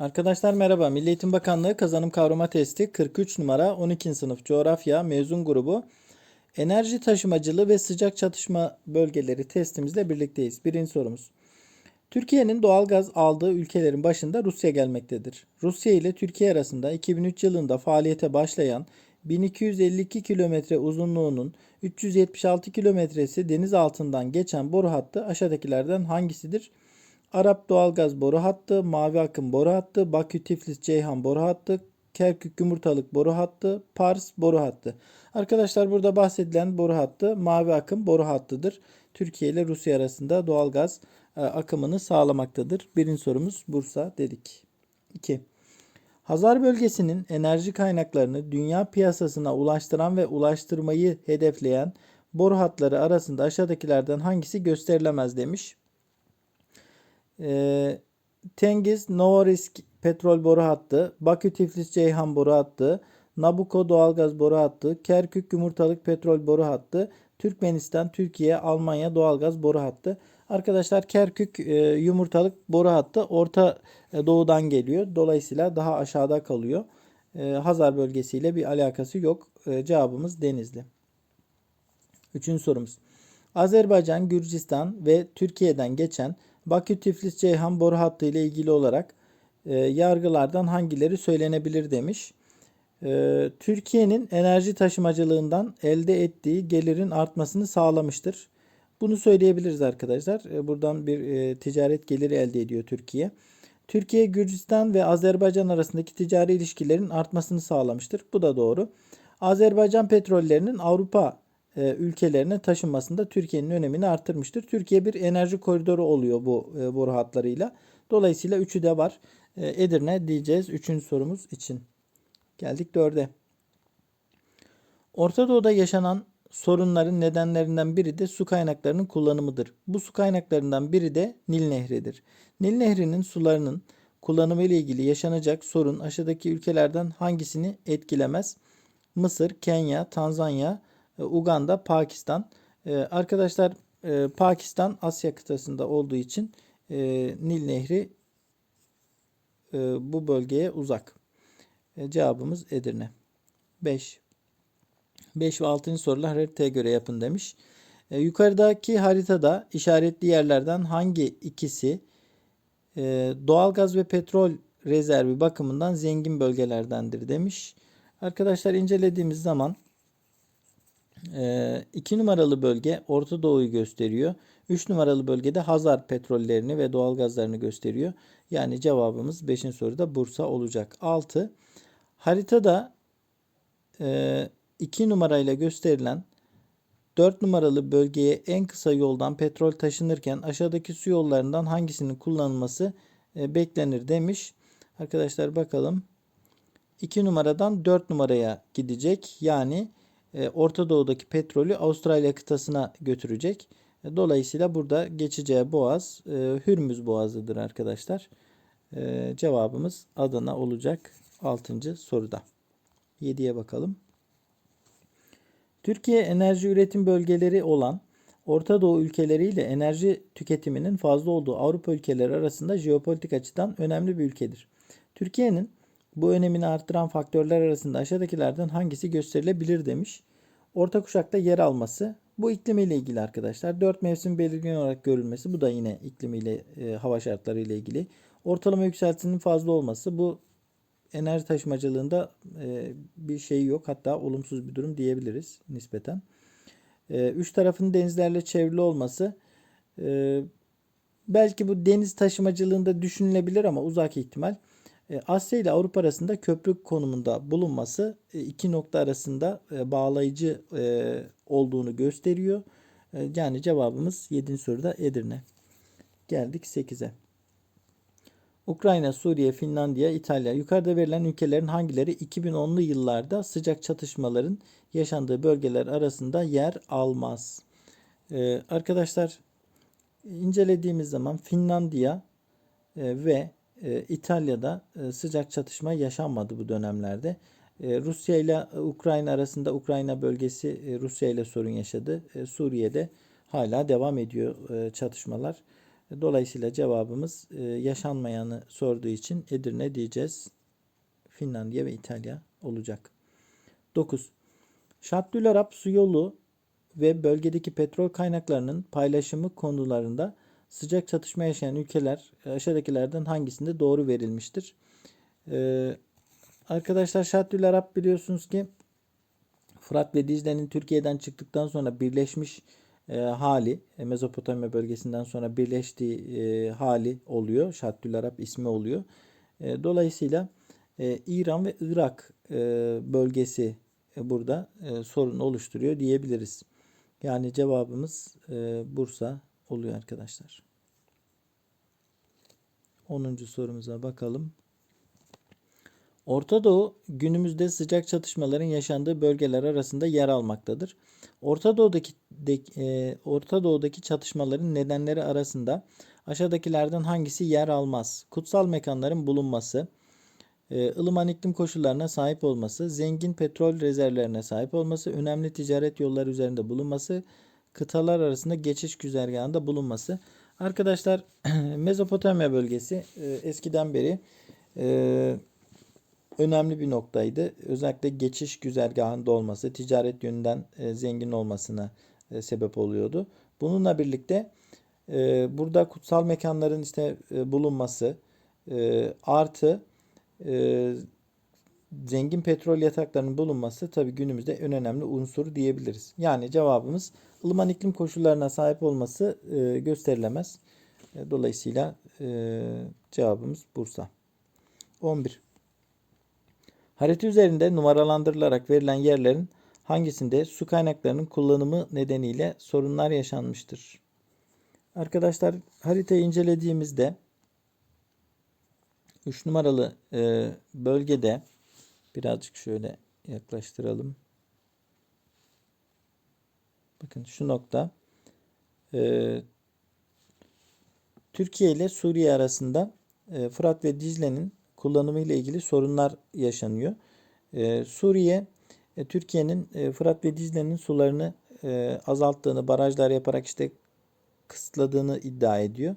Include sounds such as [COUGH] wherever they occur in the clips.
Arkadaşlar merhaba. Milli Eğitim Bakanlığı kazanım kavrama testi 43 numara 12. sınıf coğrafya mezun grubu. Enerji taşımacılığı ve sıcak çatışma bölgeleri testimizle birlikteyiz. Birinci sorumuz. Türkiye'nin doğalgaz aldığı ülkelerin başında Rusya gelmektedir. Rusya ile Türkiye arasında 2003 yılında faaliyete başlayan 1252 kilometre uzunluğunun 376 kilometresi deniz altından geçen boru hattı aşağıdakilerden hangisidir? Arap doğalgaz boru hattı, Mavi Akım boru hattı, Bakü Tiflis Ceyhan boru hattı, Kerkük Yumurtalık boru hattı, Pars boru hattı. Arkadaşlar burada bahsedilen boru hattı Mavi Akım boru hattıdır. Türkiye ile Rusya arasında doğalgaz e, akımını sağlamaktadır. Birinci sorumuz Bursa dedik. 2. Hazar bölgesinin enerji kaynaklarını dünya piyasasına ulaştıran ve ulaştırmayı hedefleyen boru hatları arasında aşağıdakilerden hangisi gösterilemez demiş. Ee, Tengiz Novorisk petrol boru hattı, Bakü Tiflis Ceyhan boru hattı, Nabucco doğalgaz boru hattı, Kerkük Yumurtalık petrol boru hattı, Türkmenistan, Türkiye, Almanya doğalgaz boru hattı. Arkadaşlar Kerkük e, Yumurtalık boru hattı Orta e, Doğu'dan geliyor. Dolayısıyla daha aşağıda kalıyor. E, Hazar bölgesiyle bir alakası yok. E, cevabımız Denizli. Üçüncü sorumuz. Azerbaycan, Gürcistan ve Türkiye'den geçen Bakü Tiflis Ceyhan boru hattı ile ilgili olarak e, yargılardan hangileri söylenebilir demiş. E, Türkiye'nin enerji taşımacılığından elde ettiği gelirin artmasını sağlamıştır. Bunu söyleyebiliriz arkadaşlar. E, buradan bir e, ticaret geliri elde ediyor Türkiye. Türkiye, Gürcistan ve Azerbaycan arasındaki ticari ilişkilerin artmasını sağlamıştır. Bu da doğru. Azerbaycan petrollerinin Avrupa ülkelerine taşınmasında Türkiye'nin önemini arttırmıştır. Türkiye bir enerji koridoru oluyor bu e, boru hatlarıyla. Dolayısıyla üçü de var. E, Edirne diyeceğiz üçüncü sorumuz için. Geldik dörde. Orta Doğu'da yaşanan sorunların nedenlerinden biri de su kaynaklarının kullanımıdır. Bu su kaynaklarından biri de Nil Nehri'dir. Nil Nehri'nin sularının kullanımı ile ilgili yaşanacak sorun aşağıdaki ülkelerden hangisini etkilemez? Mısır, Kenya, Tanzanya, e, Uganda, Pakistan. E, arkadaşlar e, Pakistan Asya kıtasında olduğu için Nil Nehri bu bölgeye uzak. Cevabımız Edirne. 5. 5 ve 6. sorular haritaya göre yapın demiş. Yukarıdaki haritada işaretli yerlerden hangi ikisi doğalgaz ve petrol rezervi bakımından zengin bölgelerdendir demiş. Arkadaşlar incelediğimiz zaman 2 numaralı bölge Orta Doğu'yu gösteriyor. 3 numaralı bölgede Hazar petrollerini ve doğalgazlarını gösteriyor. Yani cevabımız 5. soruda Bursa olacak. 6. Haritada 2 numarayla gösterilen 4 numaralı bölgeye en kısa yoldan petrol taşınırken aşağıdaki su yollarından hangisinin kullanılması beklenir demiş. Arkadaşlar bakalım. 2 numaradan 4 numaraya gidecek. Yani e, Orta Doğu'daki petrolü Avustralya kıtasına götürecek. E, dolayısıyla burada geçeceği boğaz e, Hürmüz Boğazı'dır arkadaşlar. Cevabımız Adana olacak 6. soruda. 7'ye bakalım. Türkiye enerji üretim bölgeleri olan Orta Doğu ülkeleriyle enerji tüketiminin fazla olduğu Avrupa ülkeleri arasında jeopolitik açıdan önemli bir ülkedir. Türkiye'nin bu önemini arttıran faktörler arasında aşağıdakilerden hangisi gösterilebilir demiş. Orta kuşakta yer alması bu iklimiyle ilgili arkadaşlar. Dört mevsim belirgin olarak görülmesi bu da yine iklimiyle e, hava şartları ile ilgili. Ortalama yükseltisinin fazla olması bu enerji taşımacılığında e, bir şey yok. Hatta olumsuz bir durum diyebiliriz nispeten. E, üç tarafın denizlerle çevrili olması e, belki bu deniz taşımacılığında düşünülebilir ama uzak ihtimal. E, Asya ile Avrupa arasında köprü konumunda bulunması e, iki nokta arasında e, bağlayıcı olduğunu gösteriyor. Yani cevabımız 7. soruda Edirne. Geldik 8'e. Ukrayna, Suriye, Finlandiya, İtalya. Yukarıda verilen ülkelerin hangileri 2010'lu yıllarda sıcak çatışmaların yaşandığı bölgeler arasında yer almaz? arkadaşlar incelediğimiz zaman Finlandiya ve e, İtalya'da e, sıcak çatışma yaşanmadı bu dönemlerde. E, Rusya ile Ukrayna arasında Ukrayna bölgesi Rusya ile sorun yaşadı. Suriye'de hala devam ediyor çatışmalar. Dolayısıyla cevabımız yaşanmayanı sorduğu için Edirne diyeceğiz. Finlandiya ve İtalya olacak. 9. Şartlı Arap su yolu ve bölgedeki petrol kaynaklarının paylaşımı konularında sıcak çatışma yaşayan ülkeler e, aşağıdakilerden hangisinde doğru verilmiştir? Ee, arkadaşlar Şartlı Arap biliyorsunuz ki Fırat ve Dicle'nin Türkiye'den çıktıktan sonra birleşmiş e, hali, e, Mezopotamya bölgesinden sonra birleştiği e, hali oluyor. Şartül Arap ismi oluyor. E, dolayısıyla e, İran ve Irak e, bölgesi e, burada e, sorun oluşturuyor diyebiliriz. Yani cevabımız e, Bursa oluyor arkadaşlar. 10. sorumuza bakalım. Orta Doğu günümüzde sıcak çatışmaların yaşandığı bölgeler arasında yer almaktadır. Orta Doğu'daki de, e, Orta Doğu'daki çatışmaların nedenleri arasında aşağıdakilerden hangisi yer almaz? Kutsal mekanların bulunması, e, ılıman iklim koşullarına sahip olması, zengin petrol rezervlerine sahip olması, önemli ticaret yolları üzerinde bulunması, kıtalar arasında geçiş güzergahında bulunması. Arkadaşlar [CLEARS THROAT] Mezopotamya bölgesi e, eskiden beri e, önemli bir noktaydı. Özellikle geçiş güzergahında olması, ticaret yönünden e, zengin olmasına sebep oluyordu. Bununla birlikte burada kutsal mekanların işte bulunması artı zengin petrol yataklarının bulunması tabii günümüzde en önemli unsur diyebiliriz. Yani cevabımız ılıman iklim koşullarına sahip olması e, gösterilemez. E, dolayısıyla e, cevabımız Bursa. 11. Harita üzerinde numaralandırılarak verilen yerlerin hangisinde su kaynaklarının kullanımı nedeniyle sorunlar yaşanmıştır? Arkadaşlar haritayı incelediğimizde 3 numaralı e, bölgede birazcık şöyle yaklaştıralım. Bakın şu nokta e, Türkiye ile Suriye arasında e, Fırat ve Dicle'nin kullanımı ile ilgili sorunlar yaşanıyor. E, Suriye e, Türkiye'nin e, Fırat ve Dicle'nin sularını e, azalttığını, barajlar yaparak işte kısıtladığını iddia ediyor.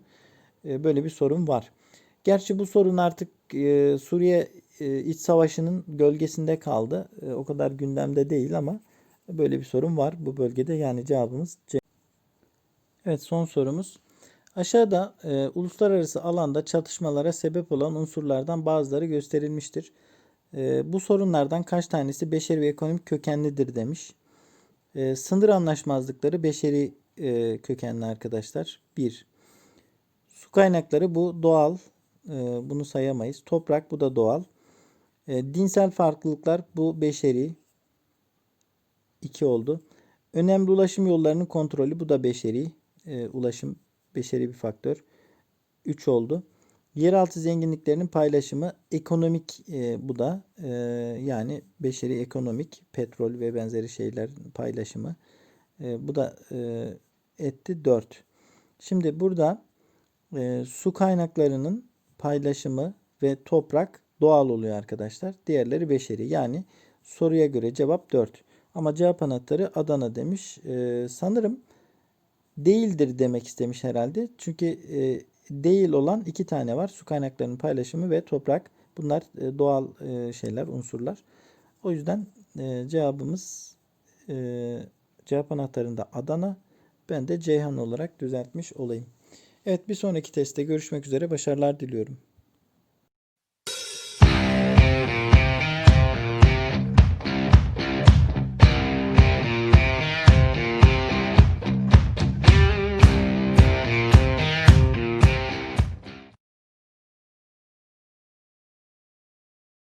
E, böyle bir sorun var. Gerçi bu sorun artık e, Suriye iç savaşının gölgesinde kaldı. E, o kadar gündemde değil ama böyle bir sorun var bu bölgede. Yani cevabımız C. Evet son sorumuz. Aşağıda e, uluslararası alanda çatışmalara sebep olan unsurlardan bazıları gösterilmiştir. E, bu sorunlardan kaç tanesi beşeri ve ekonomik kökenlidir demiş. E, sınır anlaşmazlıkları beşeri e, kökenli arkadaşlar. 1. Su kaynakları bu doğal. E, bunu sayamayız. Toprak bu da doğal. E, dinsel farklılıklar bu beşeri. 2 oldu. Önemli ulaşım yollarının kontrolü bu da beşeri. E, ulaşım beşeri bir faktör. 3 oldu. Yeraltı zenginliklerinin paylaşımı ekonomik e, bu da e, yani beşeri ekonomik petrol ve benzeri şeyler paylaşımı e, bu da e, etti 4. Şimdi burada e, su kaynaklarının paylaşımı ve toprak doğal oluyor arkadaşlar. Diğerleri beşeri. Yani soruya göre cevap 4. Ama cevap anahtarı Adana demiş. E, sanırım değildir demek istemiş herhalde. Çünkü e, değil olan iki tane var. Su kaynaklarının paylaşımı ve toprak. Bunlar e, doğal e, şeyler, unsurlar. O yüzden e, cevabımız e, cevap anahtarında Adana. Ben de Ceyhan olarak düzeltmiş olayım. Evet bir sonraki testte görüşmek üzere. Başarılar diliyorum.